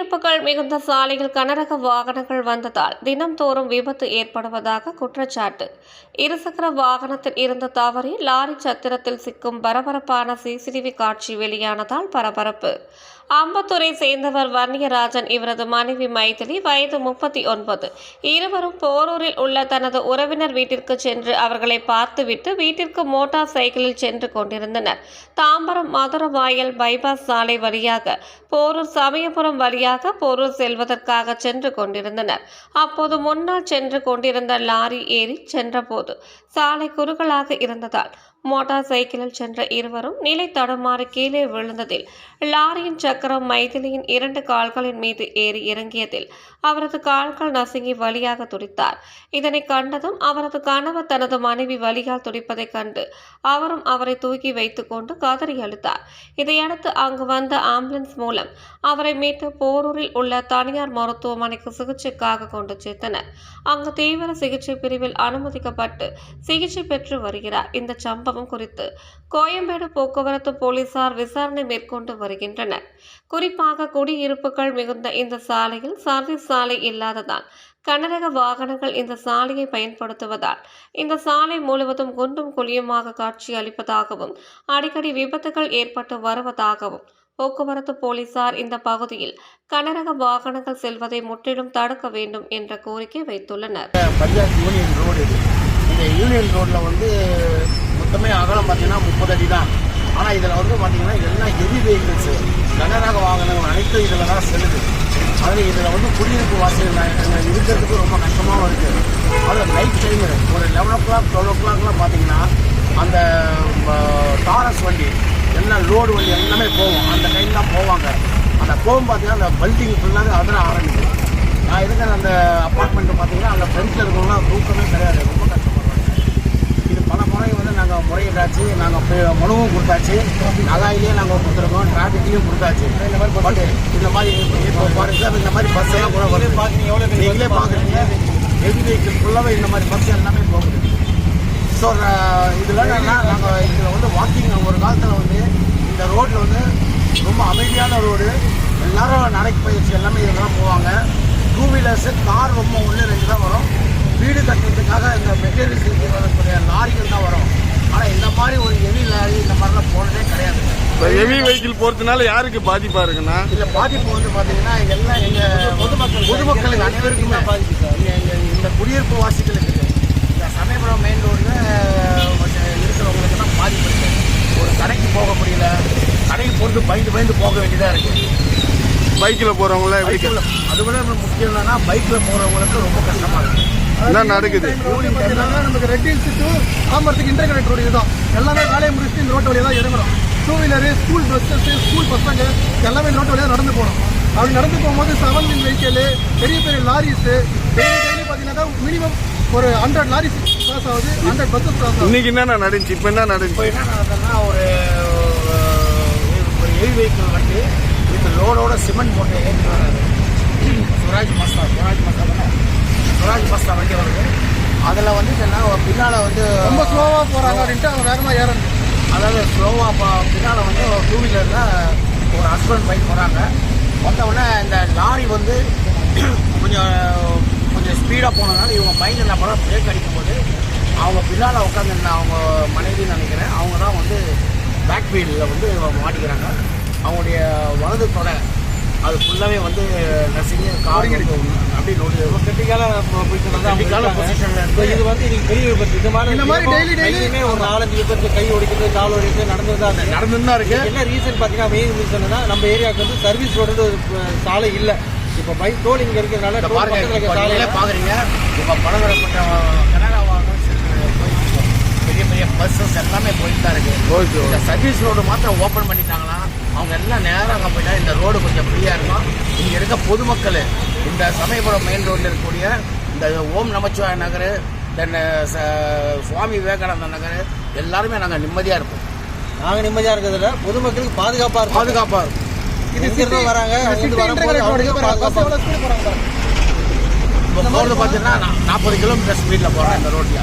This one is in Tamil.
குடியிருப்புகள் மிகுந்த சாலையில் கனரக வாகனங்கள் வந்ததால் தினம்தோறும் விபத்து ஏற்படுவதாக குற்றச்சாட்டு. இருசக்கர வாகனத்தில் இருந்த தவறி லாரி சத்திரத்தில் சிக்கும் பரபரப்பான சிசிடிவி காட்சி வெளியானதால் பரபரப்பு. அம்பத்தூரை சேர்ந்தவர் வன்னியராஜன் இவரது மனைவி மைதிலி வயது முப்பத்தி ஒன்பது. இருவரும் போரூரில் உள்ள தனது உறவினர் வீட்டிற்கு சென்று அவர்களை பார்த்துவிட்டு வீட்டிற்கு மோட்டார் சைக்கிளில் சென்று கொண்டிருந்தனர். தாம்பரம் மதுரவாயல் பைபாஸ் சாலை வழியாக போரூர் சமயபுரம் வழியாக பொருள் செல்வதற்காக சென்று கொண்டிருந்தனர். அப்போது முன்னால் சென்று கொண்டிருந்த லாரி ஏறி சென்றபோது சாலை குறுகலாக இருந்ததால் மோட்டார் சைக்கிளில் சென்ற இருவரும் நிலை தடுமாறி கீழே விழுந்ததில் லாரியின் சக்கரம் மைதிலியின் இரண்டு கால்களின் மீது ஏறி இறங்கியதில் அவரது கால்கள் நசுங்கி வலியாக துடித்தார். இதனை கண்டதும் அவரது கணவர் தனது மனைவி வழியால் துடிப்பதை கண்டு அவரும் அவரை தூக்கி வைத்துக்கொண்டு கதறி அழுத்தார் இதையடுத்து அங்கு வந்த ஆம்புலன்ஸ் மூலம் அவரை மீட்டு போரூரில் உள்ள தனியார் மருத்துவமனைக்கு சிகிச்சைக்காக கொண்டு சேர்த்தனர். அங்கு தீவிர சிகிச்சை பிரிவில் அனுமதிக்கப்பட்டு சிகிச்சை பெற்று வருகிறார். இந்த சம்பவம் சம்பவம் குறித்து கோயம்பேடு போக்குவரத்து போலீசார் விசாரணை மேற்கொண்டு வருகின்றனர். குறிப்பாக குடியிருப்புகள் மிகுந்த இந்த சாலையில் சர்வீஸ் சாலை இல்லாததால் கனரக வாகனங்கள் இந்த சாலையை பயன்படுத்துவதால் இந்த சாலை முழுவதும் குண்டும் குழியுமாக காட்சி அளிப்பதாகவும் அடிக்கடி விபத்துகள் ஏற்பட்டு வருவதாகவும் போக்குவரத்து போலீசார் இந்த பகுதியில் கனரக வாகனங்கள் செல்வதை முற்றிலும் தடுக்க வேண்டும் என்ற கோரிக்கை வைத்துள்ளனர். பஞ்சாப் யூனியன் ரோடு இந்த யூனியன் ரோட்டில் வந்து மொத்தமே அகலம் பார்த்தீங்கன்னா முப்பது அடி தான் ஆனால் இதில் வந்து பார்த்தீங்கன்னா எல்லாம் ஹெவி வெஹிக்கிள்ஸு கனரக வாகனங்கள் அனைத்தும் இதில் தான் செல்லுது. அதில் இதில் வந்து குடியிருப்பு வாசல் இருக்கிறதுக்கு ரொம்ப கஷ்டமாகவும் இருக்குது அதில் நைட் டைமு ஒரு லெவன் ஓ கிளாக் டுவெல் ஓ கிளாக்லாம் பார்த்தீங்கன்னா அந்த டாரஸ் வண்டி எல்லாம் லோடு வண்டி எல்லாமே போகும். அந்த டைம் தான் போவாங்க. அந்த போகும் பார்த்தீங்கன்னா அந்த பல்டிங் ஃபுல்லாக அதில் ஆரம்பிக்கும் நான் இருக்கிற அந்த அப்பார்ட்மெண்ட்டு பார்த்தீங்கன்னா அந்த ஃப்ரெண்ட்ஸில் இருக்கவங்களாம் தூக்கமே கிடையாது. ரொம்ப முறை வந்து நாங்கள் முறையிட்டாச்சு நாங்கள் மனுவும் கொடுத்தாச்சு. நகாயிலையும் நாங்கள் கொடுத்துருக்கோம் டிராஃபிக்லையும் கொடுத்தாச்சு. இந்த மாதிரி பட் இந்த மாதிரி இப்போ ஃபார் எக்ஸாம்பிள் இந்த மாதிரி பஸ் எல்லாம் கூட வருது. நீங்களே பார்க்குறீங்க ஹெவி வெஹிக்கிள் ஃபுல்லாகவே இந்த மாதிரி பஸ் எல்லாமே போகுது. ஸோ இதில் நாங்கள் இதில் வந்து வாக்கிங் ஒரு காலத்தில் வந்து இந்த ரோட்டில் வந்து ரொம்ப அமைதியான ரோடு எல்லாரும் நடைப்பயிற்சி எல்லாமே இதெல்லாம் போவாங்க. டூ வீலர்ஸு கார் ரொம்ப ஒன்று ரெண்டு தான் வரும். வீடு கட்டுறதுக்காக இந்த மெட்டீரியல்ஸ் வரக்கூடிய லாரிகள் தான் வரும். ஆனால் இந்த மாதிரி ஒரு ஹெவி லாரி இந்த மாதிரிலாம் போனதே கிடையாது. இப்போ ஹெவி வெஹிக்கிள் போகிறதுனால யாருக்கு பாதிப்பாக இருக்குண்ணா இதில் பாதிப்பு வந்து பார்த்தீங்கன்னா எல்லாம் எங்கள் பொதுமக்கள் பொதுமக்களுக்கு அனைவருக்குமே. இங்க- இங்க இந்த குடியிருப்பு வாசிகளுக்கு இந்த சமயபுரம் மெயின் ரோடில் இருக்கிறவங்களுக்கு தான் பாதிப்பு இருக்கு. ஒரு கடைக்கு போக முடியல. கடைக்கு போகிறது பயந்து பயந்து போக வேண்டியதாக இருக்குது பைக்கில் போகிறவங்கள பைக்கில் அதை விட முக்கியம் என்னன்னா பைக்கில் போகிறவங்களுக்கு ரொம்ப கஷ்டமாக இருக்குது என்ன நடக்குது? நமக்கு ரெட் ஹில்ஸ் டு தாம்பரத்துக்கு இன்டர்கனெக்ட் ரோடு இதுதான். எல்லாமே வேலையை முடிச்சுட்டு இந்த ரோட்டு வழியாக தான் இறங்குறோம் two wheeler school buses school பசங்க எல்லாமே ரோட்டு வழியாக நடந்து போகணும் அப்படி நடந்து போகும்போது செவன் வீல் வெஹிக்கிள் பெரிய பெரிய லாரிஸு டெய்லி டெய்லி பார்த்தீங்கன்னா மினிமம் ஒரு ஹண்ட்ரட் லாரிஸ் கிராஸ் ஆகுது. ஹண்ட்ரட் பஸ்ஸஸ் கிராஸ் ஆகுது. இன்னைக்கு என்னண்ணா நடந்துச்சு? இப்போ என்ன இப்போ நடந்துச்சு என்ன நடந்ததுன்னா ஒரு ஒரு ஹெவி வெஹிக்கிள் வந்து வித் லோடோட சிமெண்ட் மூட்டை ஏற்றி வராது சுராஜ் மஸ்தா சுராஜ் மஸ்தா தானே? சுராஜ் மஸ்தா வண்டி வருது. அதில் வந்து என்ன பின்னால் வந்து ரொம்ப ஸ்லோவாக போகிறாங்க அப்படின்ட்டு அவங்க வேகமாக ஏறணும். அதாவது ஸ்லோவாக பின்னால் வந்து டூ வீலரில் ஒரு ஹஸ்பண்ட் பைக் போகிறாங்க வந்த உடனே இந்த லாரி வந்து கொஞ்சம் கொஞ்சம் ஸ்பீடாக போனதுனால இவங்க பைக் என்ன பண்ண பிரேக் அடிக்கும்போது அவங்க பின்னால் உட்காந்துருந்த அவங்க மனைவின்னு நினைக்கிறேன் அவங்க தான் வந்து பேக் வீலில் வந்து மாட்டிக்கிறாங்க. அவங்களுடைய வலது தொடை அது ஃபுல்லாகவே வந்து நசுங்கி கார் அப்படி தான் கிரிட்டிக்கலான இருக்காங்க. பொசிஷனில் இது வந்து இன்னைக்கு பெரிய விபத்து. இது மாதிரி இந்த மாதிரி டெய்லியுமே ஒரு நாலஞ்சு விபத்து கை ஒடிக்கிறது கால் ஒடிக்கிறது நடந்தது தான் இருக்கு. நடந்துன்னு தான் இருக்குது என்ன ரீசன் பார்த்தீங்கன்னா மெயின் ரீசன் நம்ம ஏரியாவுக்கு வந்து சர்வீஸ் ரோடு ஒரு சாலை இல்லை. இப்போ பைக் டோல் இங்கே இருக்கிறதுனால பாருங்க பக்கத்தில் இப்போ இருக்க பலதரப்பட்ட இருக்கு. பெரிய பெரிய பஸ்ஸஸ் எல்லாமே போயிட்டு தான் இருக்கு இந்த சர்வீஸ் ரோடு மாத்திரம் ஓப்பன் பண்ணிட்டாங்கன்னா அவங்க எல்லாம் நேரம் அங்கே போயிட்டா இந்த ரோடு கொஞ்சம் ஃப்ரீயாக இருக்கும். இங்கே இருக்க பொதுமக்கள் இந்த சமயபுரம் மெயின் ரோட்டில் இருக்கக்கூடிய இந்த ஓம் நமச்சிவாய நகர் தென் சுவாமி விவேகானந்த நகர் எல்லாருமே நாங்கள் நிம்மதியாக இருப்போம். நாங்கள் நிம்மதியாக இருக்கிறதுல பொதுமக்களுக்கு பாதுகாப்பாக இருக்கும் பாதுகாப்பாக இருக்கும் இது வராங்க போகிறது பார்த்தீங்கன்னா நாற்பது கிலோமீட்டர் ஸ்பீடில் போகிறேன் இந்த ரோட்டில்